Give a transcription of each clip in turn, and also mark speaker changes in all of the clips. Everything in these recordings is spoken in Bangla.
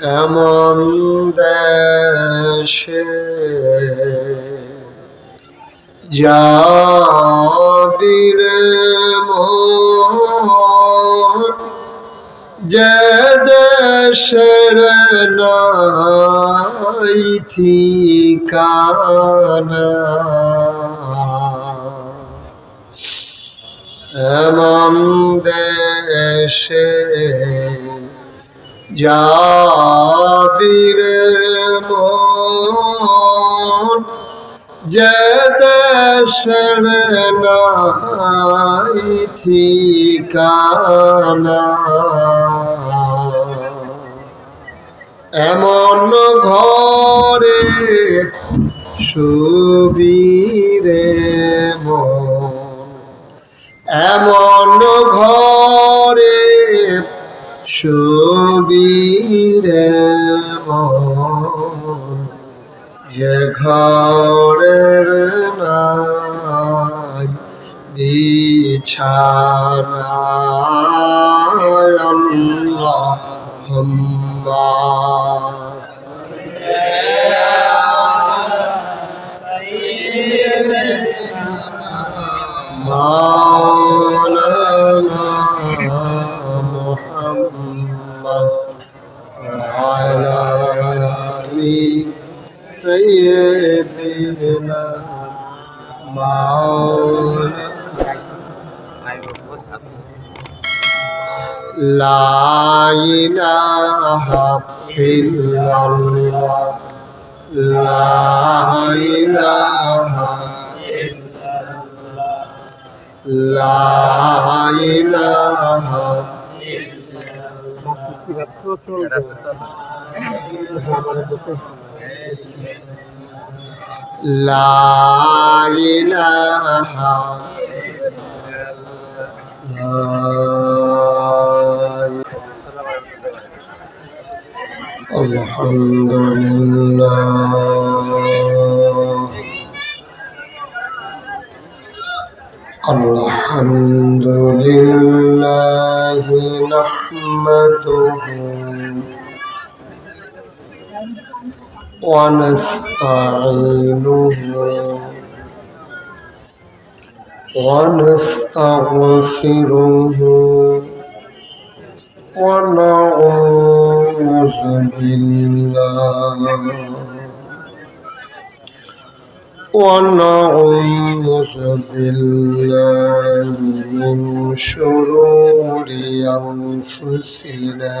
Speaker 1: এমন দেশে যাবিরে যে দেশের নাই ঠিকানা এমন দেশে যাবিরে মন যে দেশের নাই ঠিকানা। এমন ঘরে সুবীরে মন এমন সুবীর যে ঘরের নাই বিছানায় আল্লাহ Allah. سيدنا مولانا لا إله إلا الله لا إله لا إله لا إله الحمد لله. الحمد لله نحمده. ونستعينه ونستغفره ونعوذ بالله ونعوذ بالله من شرور أنفسنا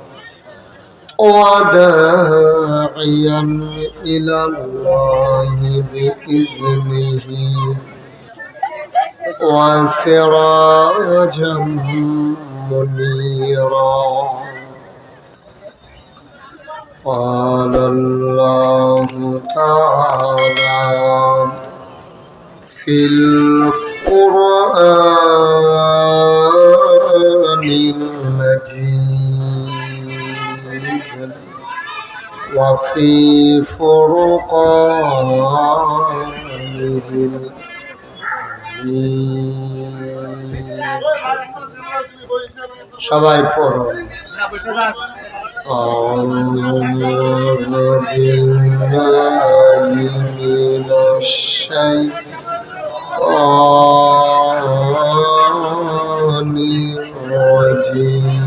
Speaker 1: وداعيا إلى الله بإذنه. وسراجا منيرا. قال الله تعالى في القرآن المجيد. وفي فرقانه الحميد সবাই পড়ো أعوذ بالله من الشيطان الرجيم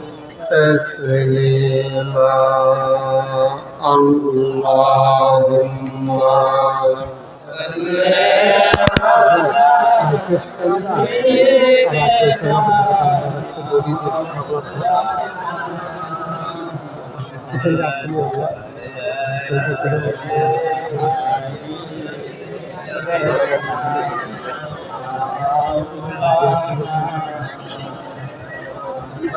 Speaker 1: تسليما اللهم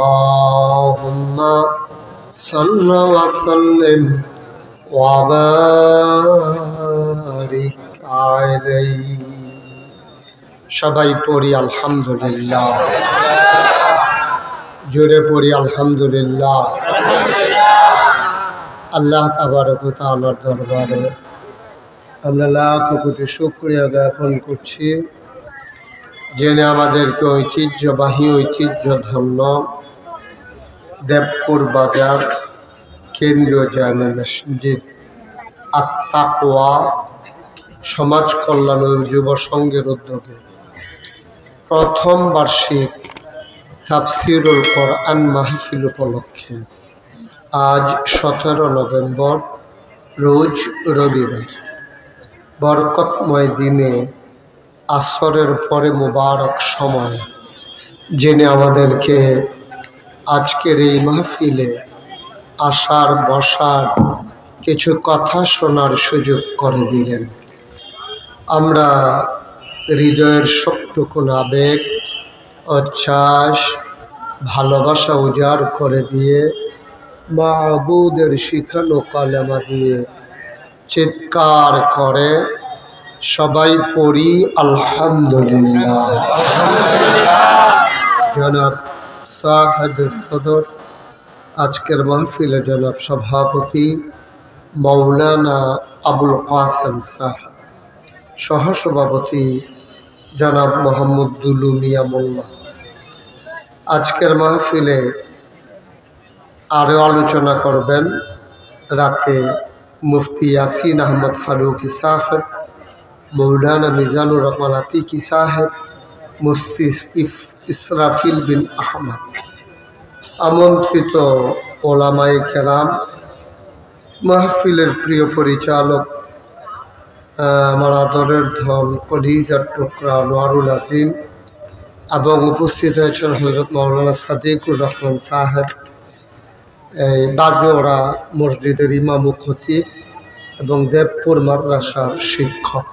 Speaker 1: اللهم صل وسلم وبارك عليه সবাই পড়ি আলহামদুলিল্লাহ জোরে পড়ি আলহামদুলিল্লাহ আল্লাহ তাবারক তাআলার দরবারে আমরা লাখ কোটি শুক্রিয়া জ্ঞাপন করছি জেনে আমাদেরকে ঐতিহ্যবাহী ঐতিহ্য ধন্য দেবপুর বাজার, কেন্দ্রীয় জামে মসজিদ, আত্মাকোয়া, সমাজ কল্যাণ ও যুব সংঘের উদ্যোগে। প্রথম বার্ষিক তাফসিরুল কোরআন মাহফিল উপলক্ষে আজ সতেরো নভেম্বর, রোজ রবিবার। বরকতময় দিনে, আসরের পরে মোবারক সময়, জেনে আমাদেরকে আজকের এই মাহফিলে আসার, বসার কিছু কথা শোনার সুযোগ করে দিলেন। আমরা হৃদয়ের সবটুকুন আবেগ, উচ্ছ্বাস, ভালোবাসা উজাড় করে দিয়ে মা আবুদের শিখানো কালেমা দিয়ে চিৎকার করে, সবাই পড়ি আলহামদুলিল্লাহ। জনাব সাহেব সদর, আজকের মাহফিলে জনাব সভাপতি মৌলানা আবুল কাসেম সাহেব, সহসভাপতি জনাব মোহাম্মদ দুলু মিয়া মোল্লা। আজকের মাহফিলে আরও আলোচনা করবেন রাতে মুফতি ইয়াসিন আহমদ ফারুকি সাহেব, মৌলানা মিজানুর রহমান আতিকি সাহেব মুফতি ইফ, ইসরাফিল বিন আহমদ। আমন্ত্রিত ওলামাই কেরাম, মাহফিলের প্রিয় পরিচালক আমার আদরের ধন কলিজার টুকরা নোয়ারুল আজিম এবং উপস্থিত হয়েছেন হজরত মৌলানা সাদিকুর রহমান সাহেব, এই বাজেওরা মসজিদের ইমাম খতিব এবং দেবপুর মাদ্রাসার শিক্ষক।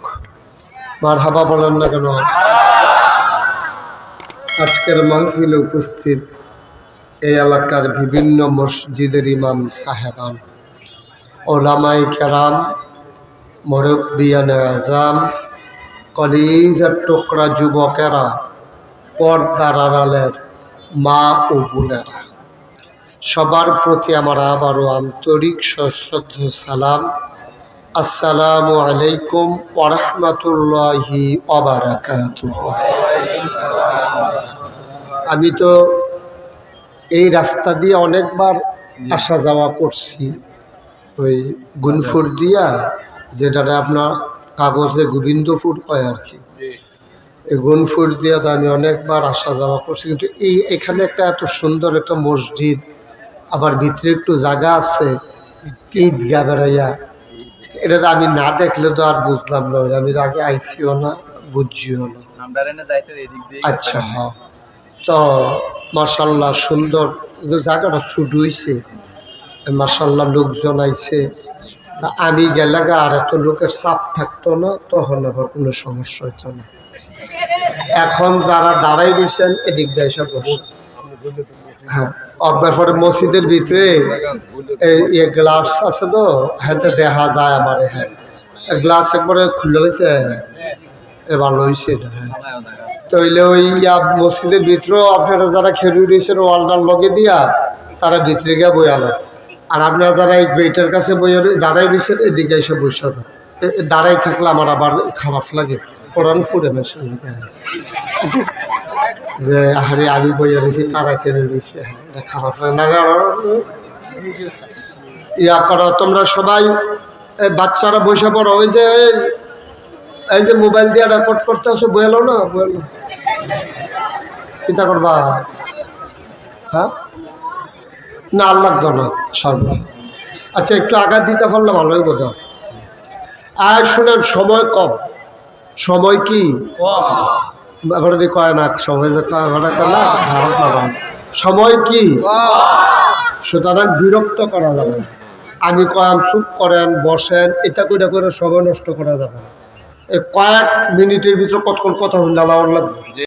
Speaker 1: মার হাবা বলেন না কেন? আজকের মাহফিলে উপস্থিত এই এলাকার বিভিন্ন মসজিদের ইমাম সাহেবান ওলামাই কেরাম মুরব্বিয়ান আজাম কলিজার টোকরা যুবকেরা, পর্দার আড়ালের মা ও বোনেরা। সবার প্রতি আমার আবারও আন্তরিক সশ্রদ্ধ সালাম। আসসালামু আলাইকুম ওরহমতুল্লাহি অবরাকাত আমি তো এই রাস্তা দিয়ে অনেকবার আসা যাওয়া করছি। ওই গুনফুর দিয়া যেটাতে আপনার কাগজে গোবিন্দপুর কয় আর কি এই গুনফুর দিয়া তো আমি অনেকবার আসা যাওয়া করছি কিন্তু এই এখানে একটা এত সুন্দর একটা মসজিদ আবার ভিতরে একটু জায়গা আছে ঈদগা বেড়াইয়া। এটা তো আমি না দেখলে তো আর বুঝলাম না আমি তো আগে আইসিও না বুঝছিও না। আচ্ছা হ্যাঁ। তো মার্শাল্লাহ সুন্দর জায়গাটা ছুট হয়েছে মার্শাল্লাহ লোকজন আইছে। আমি গেলে আর এত লোকের চাপ থাকতো না, তখন আবার কোনো সমস্যা হতো না। এখন যারা দাঁড়াই রয়েছেন এদিক দিয়ে এসে বসে হ্যাঁ অব্যার পরে মসজিদের ভিতরে এই ইয়ে গ্লাস আছে তো হাতে দেখা যায় আমার হ্যাঁ। গ্লাস একবারে খুলে গেছে, এ ভালো হয়েছে এটা হ্যাঁ। তইলে ওই ইয়া মসজিদের ভিতরেও আপনারা যারা খেলু রয়েছেন ওয়ালটার লগে দিয়া তারা ভিতরে গিয়ে বইয়ালেন আর আপনারা যারা এই গেটের কাছে বইয়া দাঁড়াই রয়েছেন এদিকে এসে বসে এ দাঁড়াই থাকলে আমার আবার খারাপ লাগে কোরআন ফুড়ে মেশিন যে আরে আমি বইয়া রয়েছি তারা খেলে রয়েছে হ্যাঁ, এটা খারাপ লাগে ইয়া করো তোমরা সবাই বাচ্চারা বসে পড়ো ওই যে এই- যে মোবাইল দিয়ে রেকর্ড করতে আসো বইলো না বইলো চিন্তা করবা। হ্যাঁ? না আর লাগতো না সর্ব। আচ্ছা একটু আঘাত দিতে পারলে ভালোই বোধ আর শুনেন সময় কম। সময় কি? এবারে দিয়ে কয় না সময় যে না। সময় কি? সুতরাং বিরক্ত করা যাবে আমি কয়াম চুপ করেন বসেন এটা করে করে সময় নষ্ট করা যাবে না। কয়েক মিনিটের ভিতরে কতক্ষণ কথা হইলে আমার লাগবে?